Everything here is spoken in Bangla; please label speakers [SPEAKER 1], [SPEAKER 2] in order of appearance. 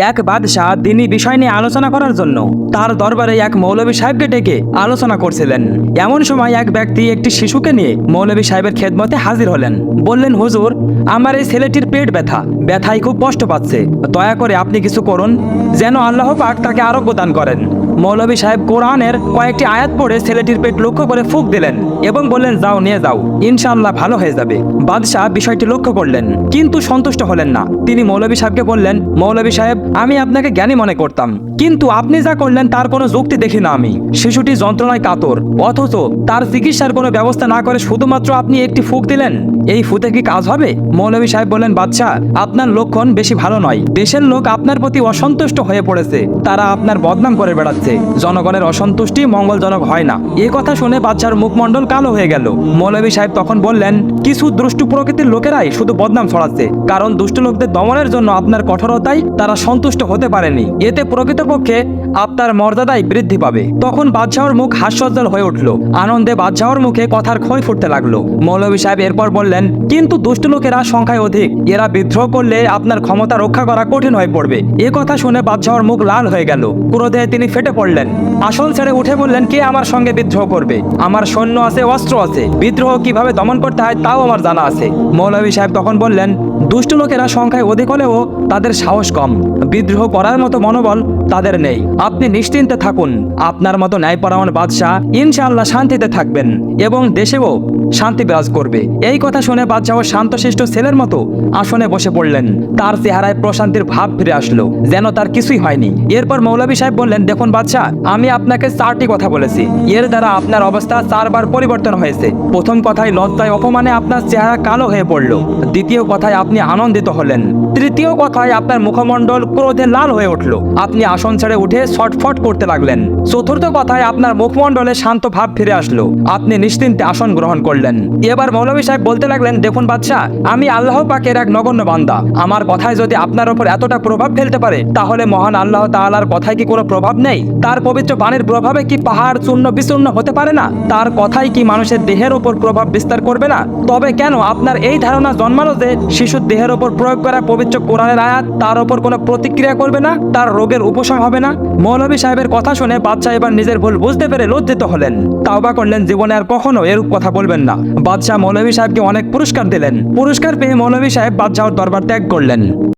[SPEAKER 1] এক বাদশাহ তিনি বিষয় নিয়ে আলোচনা করার জন্য তার দরবারে এক মৌলবী সাহেবকে ডেকে আলোচনা করছিলেন। এমন সময় এক ব্যক্তি একটি শিশুকে নিয়ে মৌলবী সাহেবের খেদমতে হাজির হলেন। বললেন, হুজুর, আমার এই ছেলেটির পেট ব্যথা। ব্যথায় খুব কষ্ট পাচ্ছে। দয়া করে আপনি কিছু করুন, যেন আল্লাহ পাক তাকে আরোগ্য দান করেন। মৌলভী সাহেব কোরআনের কয়েকটি আয়াত পড়ে ছেলেটির পেট লক্ষ্য করে ফুক দিলেন এবং বললেন, যাও, নিয়ে যাও। ইনশাআল্লাহ ভালো হয়ে যাবে। বাদশাহ বিষয়টি লক্ষ্য করলেন, কিন্তু সন্তুষ্ট হলেন না। তিনি মৌলভী সাহেবকে বললেন, মৌলভী সাহেব, আমি আপনাকে জ্ঞানী মনে করতাম, কিন্তু আপনি যা করলেন তার কোনো যুক্তি দেখি না আমি। শিশুটি যন্ত্রণায় কাতর, অথচ তার চিকিৎসার কোনো ব্যবস্থা না করে শুধুমাত্র আপনি একটি ফুক দিলেন। এই ফুতে কি কাজ হবে? মৌলভী সাহেব বললেন, বাদশাহ, আপনার লক্ষণ বেশি ভালো নয়। দেশের লোক আপনার প্রতি অসন্তুষ্ট হয়ে পড়েছে। তারা আপনার বদনাম করে বেড়াচ্ছে। জনগণের অসন্তুষ্টি মঙ্গলজনক হয় না। এ কথা শুনে বাচ্চার মুখমণ্ডল কালো হয়ে গেল। মৌলভী সাহেব তখন বললেন, কিছু দুষ্টু প্রকৃতির লোকেরাই শুধু বদনাম ছড়াচ্ছে। কারণ দুষ্ট লোকদের দমনের জন্য আপনার কঠোরতায় তারা সন্তুষ্ট হতে পারেনি। এতে প্রকৃতপক্ষে আপনার মর্যাদায় বৃদ্ধি পাবে। তখন বাদশাহর মুখ হাস্যজ্জ্বল হয়ে উঠল। আনন্দে বাদশাহর মুখে কথার ক্ষয় ফুটতে লাগল। মৌলভী সাহেব এরপর বললেন, কিন্তু দুষ্ট লোকেরা সংখ্যায় অধিক। এরা বিদ্রোহ করলে আপনার ক্ষমতা রক্ষা করা কঠিন হয়ে পড়বে। এ কথা শুনে বাদশাহর মুখ লাল হয়ে গেল। ক্রোধে তিনি ফেটে পড়লেন। আসল ছেড়ে উঠে বললেন, কে আমার সঙ্গে বিদ্রোহ করবে? আমার সৈন্য আছে, অস্ত্র আছে। বিদ্রোহ কীভাবে দমন করতে হয় তাও আমার জানা আছে। মৌলভী সাহেব তখন বললেন দুষ্ট লোকেরা সংখ্যায় অধিক হলেও তাদের সাহস কম। বিদ্রোহ করার মতো মনোবল তাদের নেই। আপনি নিশ্চিন্তে থাকুন। আপনার মতো ন্যায়পরায়ণ বাদশাহ ইনশাআল্লাহ শান্তিতে থাকবেন এবং দেশেও শান্তি বিরাজ করবে। এই কথা শুনে বাদশাহ শান্তশিষ্ট ছেলের মতো আসনে বসে পড়লেন। তার চেহারায় প্রশান্তির ভাব ফিরে আসলো, যেন তার কিছুই হয়নি। এরপর মৌলভী সাহেব বললেন, দেখুন বাদশাহ, আমি আপনাকে চারটি কথা বলেছি। এর দ্বারা আপনার অবস্থা চারবার পরিবর্তন হয়েছে। প্রথম কথায় লজ্জায় অপমানে আপনার চেহারা কালো হয়ে পড়ল। দ্বিতীয় কথায় আপনি আনন্দিত হলেন। তৃতীয় কথায় আপনার মুখমণ্ডল ক্রোধে লাল হয়ে উঠল। আপনি আসন ছেড়ে উঠে ছটফট করতে লাগলেন। চতুর্থ কথায় আপনার মুখমণ্ডলে শান্ত ভাব ফিরে আসলো। আপনি নিশ্চিন্তে আসন গ্রহণ করলেন। এবার মৌলভী সাহেব বলতে লাগলেন, দেখুন বাদশাহ, আমি আল্লাহ পাকের এক নগণ্য বান্দা। আমার কথায় যদি আপনার ওপর এতটা প্রভাব ফেলতে পারে, তাহলে মহান আল্লাহ তাআলার কথায় কি কোনো প্রভাব নেই? তার পবিত্র বাণীর প্রভাবে কি পাহাড় চূর্ণ বিচূর্ণ হতে পারে না? তার কথাই কি মানুষের দেহের ওপর প্রভাব বিস্তার করবে না? তবে কেন আপনার এই ধারণা জন্মালো যে শিশুর দেহের ওপর প্রয়োগ করা পবিত্র কোরআনের আয়াত, তার ওপর কোনো প্রতিক্রিয়া করবে না, তার রোগের উপশম হবে না। মৌলভী সাহেবের কথা শুনে বাদশাহ এবার নিজের ভুল বুঝতে পেরে লজ্জিত হলেন। তাওবা করলেন, জীবনে আর কখনো এরূপ কথা বলবেন না। বাদশাহ মৌলভী সাহেবকে অনেক পুরস্কার দিলেন। পুরস্কার পেয়ে মৌলভী সাহেব বাদশাহর দরবার ত্যাগ করলেন।